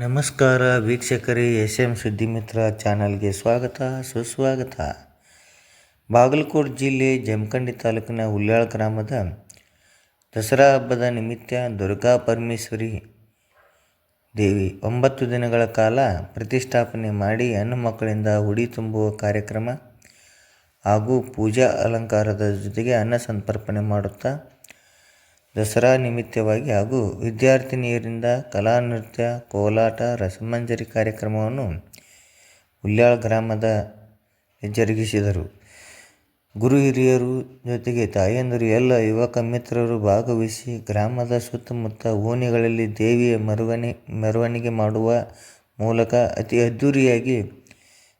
ನಮಸ್ಕಾರ ವೀಕ್ಷಕರೇ S M ಸುದ್ದಿಮಿತ್ರ ಚಾನಲ್ಗೆ ಸ್ವಾಗತ, ಸುಸ್ವಾಗತ. ಬಾಗಲಕೋಟೆ ಜಿಲ್ಲೆ ಜಮಖಂಡಿ ತಾಲೂಕಿನ ಹುಲ್ಯಾಳ ಗ್ರಾಮದ ದಸರಾ ಹಬ್ಬದ ನಿಮಿತ್ತ ದುರ್ಗಾ ಪರಮೇಶ್ವರಿ ದೇವಿ ಒಂಬತ್ತು ದಿನಗಳ ಕಾಲ ಪ್ರತಿಷ್ಠಾಪನೆ ಮಾಡಿ ಹೆಣ್ಣು ಮಕ್ಕಳಿಂದ ಹುಡಿ ತುಂಬುವ ಕಾರ್ಯಕ್ರಮ ಹಾಗೂ ಪೂಜಾ ಅಲಂಕಾರದ ಜೊತೆಗೆ ಅನ್ನ ಸಂತರ್ಪಣೆ ಮಾಡುತ್ತಾ ದಸರಾ ನಿಮಿತ್ತವಾಗಿ ಹಾಗೂ ವಿದ್ಯಾರ್ಥಿನಿಯರಿಂದ ಕಲಾ ನೃತ್ಯ, ಕೋಲಾಟ, ರಸಮಂಜರಿ ಕಾರ್ಯಕ್ರಮವನ್ನು ಹುಲ್ಯಾಳ ಗ್ರಾಮದ ಜರುಗಿಸಿದರು. ಗುರು ಹಿರಿಯರು ಜೊತೆಗೆ ತಾಯಂದಿರು, ಎಲ್ಲ ಯುವಕ ಮಿತ್ರರು ಭಾಗವಹಿಸಿ ಗ್ರಾಮದ ಸುತ್ತಮುತ್ತ ಓಣಿಗಳಲ್ಲಿ ದೇವಿಯ ಮೆರವಣಿ, ಮೆರವಣಿಗೆ ಮಾಡುವ ಮೂಲಕ ಅತಿ ಅದ್ಧೂರಿಯಾಗಿ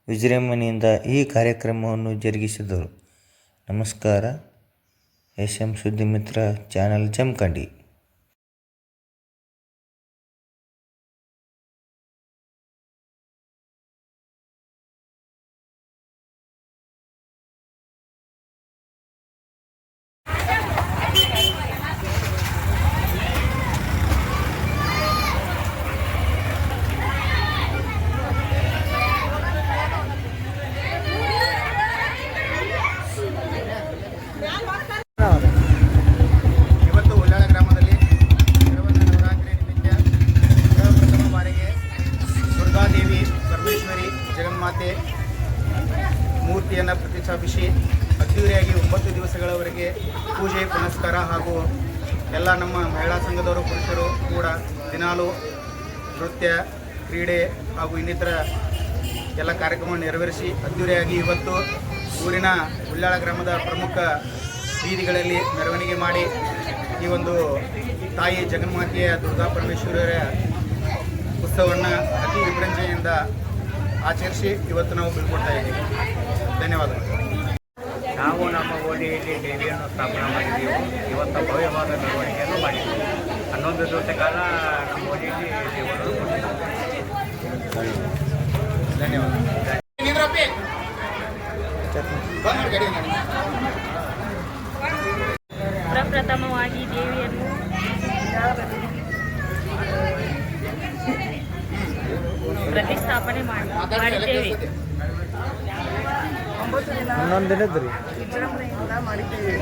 ವಿಜೃಂಭಣೆಯಿಂದ ಈ ಕಾರ್ಯಕ್ರಮವನ್ನು ಜರುಗಿಸಿದರು. ನಮಸ್ಕಾರ. S M Suddimitra channel Jamakhandi ಮೂರ್ತಿಯನ್ನು ಪ್ರತಿಷ್ಠಾಪಿಸಿ ಅದ್ದೂರಿಯಾಗಿ ಒಂಬತ್ತು ದಿವಸಗಳವರೆಗೆ ಪೂಜೆ, ಪುನಸ್ಕಾರ ಹಾಗೂ ಎಲ್ಲ ನಮ್ಮ ಮಹಿಳಾ ಸಂಘದವರು, ಪುರುಷರು ಕೂಡ ದಿನಾಲು ನೃತ್ಯ, ಕ್ರೀಡೆ ಹಾಗೂ ಇನ್ನಿತರ ಎಲ್ಲ ಕಾರ್ಯಕ್ರಮ ನೆರವೇರಿಸಿ ಅದ್ದೂರಿಯಾಗಿ ಇವತ್ತು ಊರಿನ ಉಳ್ಳಾಳ ಗ್ರಾಮದ ಪ್ರಮುಖ ಬೀದಿಗಳಲ್ಲಿ ಮೆರವಣಿಗೆ ಮಾಡಿ ಈ ಒಂದು ತಾಯಿ ಜಗನ್ಮಾತೆಯ ದುರ್ಗಾ ಪರಮೇಶ್ವರಿಯ ಉತ್ಸವವನ್ನು ಅತಿ ವಿಜೃಂಭಣೆಯಿಂದ ಆಚರಿಸಿ ಇವತ್ತು ನಾವು ಬೀಳ್ಕೊಡ್ತಾ ಇದ್ದೀವಿ. ಧನ್ಯವಾದಗಳು. ನಾವು ನಮ್ಮ ಓಣಿಯಲ್ಲಿ ದೇವಿಯನ್ನು ಸ್ಥಾಪನೆ ಮಾಡಿದ್ದೀವಿ. ಇವತ್ತು ಭವ್ಯವಾದ ಮೆರವಣಿಗೆಯನ್ನು ಮಾಡಿದ್ದೀವಿ. ಹನ್ನೊಂದು ದಿವಸ ಕಾಲ ನಮ್ಮ ಹೋಲಿಯಲ್ಲಿ ದೇವರು ಧನ್ಯವಾದ ಪ್ರಪ್ರಥಮವಾಗಿ ದೇವಿಯನ್ನು ಪ್ರತಿಷ್ಠಾಪನೆ ಸ್ಥಾಪನೆ ಮಾಡಿದ್ದೇವೆ. ಹನ್ನೊಂದು ದಿನದ ರೀ. ವಿಜೃಂಭಣೆಯಿಂದ ಮಾಡಿದ್ದೇವೆ.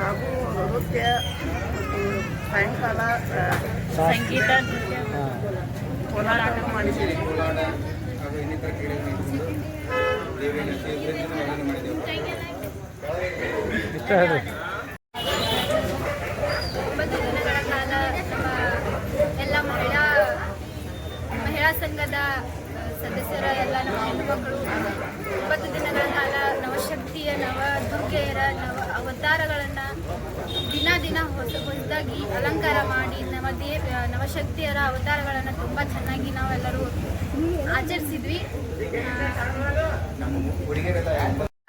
ಹಾಗೂ ನೃತ್ಯ ಮತ್ತು ಸಾಯಂಕಾಲ ಸಂಗೀತ. ಕೋಲಾಟ ಮಾಡಿದ್ದೇವೆ. ಹಾಗೂ ಇನ್ನಿತರ ಕ್ರೀಡೆಗಳನ್ನು ದೇವಿಯನ್ನು ಅತಿ ವಿಜೃಂಭಣೆಯಿಂದ ಮೆರವಣಿಗೆ ಮಾಡಿದೆವು ಇಷ್ಟ ಹೇಳ್ರಿ ಒಂಬತ್ತು ದಿನಗಳ ಕಾಲ ನಮ್ಮ ಎಲ್ಲ ಮಹಿಳಾ ಮಹಿಳಾ ಸಂಘದ ಸದಸ್ಯರ ಎಲ್ಲ ನಮ್ಮ ಹೆಣ್ಣುಮಕ್ಕಳು ಇಪ್ಪತ್ತು ದಿನಗಳ ಕಾಲ ನವಶಕ್ತಿಯ, ನವ ದುರ್ಗೆಯರ, ನವ ಅವತಾರಗಳನ್ನು ದಿನ ದಿನ ಹೊಸ, ಹೊಸದಾಗಿ ಅಲಂಕಾರ ಮಾಡಿ ನಮ್ಮ ದೇ ನವಶಕ್ತಿಯರ ಅವತಾರಗಳನ್ನು ತುಂಬಾ ಚೆನ್ನಾಗಿ ನಾವೆಲ್ಲರೂ ಆಚರಿಸಿದ್ವಿ.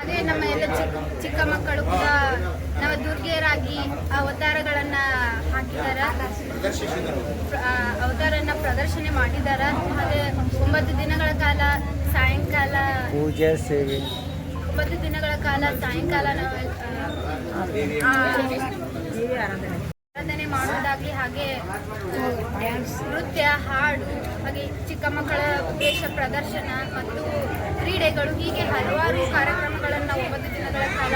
ಅದೇ ನಮ್ಮ ಎಲ್ಲ ಚಿಕ್ಕ ಚಿಕ್ಕ ಮಕ್ಕಳು ಕೂಡ ನವ ದುರ್ಗೆಯರಾಗಿ ಆ ಅವತಾರಗಳನ್ನ ಆ ಅವತಾರನ್ನ ಪ್ರದರ್ಶನ ಮಾಡಿದ್ದಾರೆ? ಹಾಗೆ ಒಂಬತ್ತು ದಿನಗಳ ಕಾಲ ಸಾಯಂಕಾಲ ಪೂಜೆ ಸೇವೆ. ಒಂಬತ್ತು ದಿನಗಳ ಕಾಲ ಸಾಯಂಕಾಲ ಆರಾಧನೆ ಮಾಡೋದಾಗ್ಲಿ ಹಾಗೆ ನೃತ್ಯ ಹಾಡು ಹಾಗೆ ಚಿಕ್ಕ ಮಕ್ಕಳ ವೇಷ ಪ್ರದರ್ಶನ ಮತ್ತು ಕ್ರೀಡೆಗಳು ಹೀಗೆ ಹಲವಾರು ಕಾರ್ಯಕ್ರಮಗಳನ್ನು ಒಂಬತ್ತು ದಿನಗಳ ಕಾಲ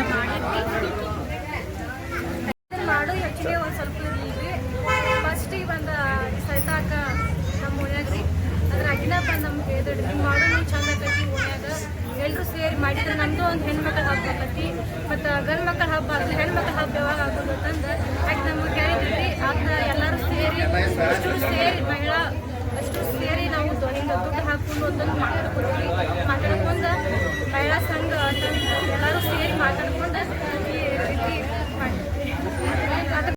ಅದ್ರಾಗಿನ ಬಂದು ನಮ್ಗೆ ಹೇಳಿದ್ರಿ ನೀವು ಮಾಡೋದು ಚಂದ ಆಕೈತಿ, ಓಣ್ಯಾಗ ಎಲ್ಲರೂ ಸೇರಿ ಮಾಡಿದ್ರೆ ನಮ್ಮದು ಒಂದು ಹೆಣ್ಮಕ್ಳ ಹಬ್ಬ ಆಕೈತಿ. ಮತ್ತು ಗಂಡು ಮಕ್ಕಳ ಹಬ್ಬ ಆಗಲಿ ಹೆಣ್ಮಕ್ಳ ಹಬ್ಬ ಯಾವಾಗ ಆಗೋದು ಅಂತಂದು ಯಾಕೆ ನಮಗೆ ಕೇಳಿದ್ರಿ ಅದನ್ನ ಎಲ್ಲರೂ ಸೇರಿ, ಅಷ್ಟು ಸೇರಿ ಮಹಿಳಾ, ಅಷ್ಟು ಸೇರಿ ನಾವು ಹಿಂಗೆ ದುಡ್ಡು ಹಾಕೊಂಡು ಅದನ್ನು ಮಾಡ್ಕೊತೀವಿ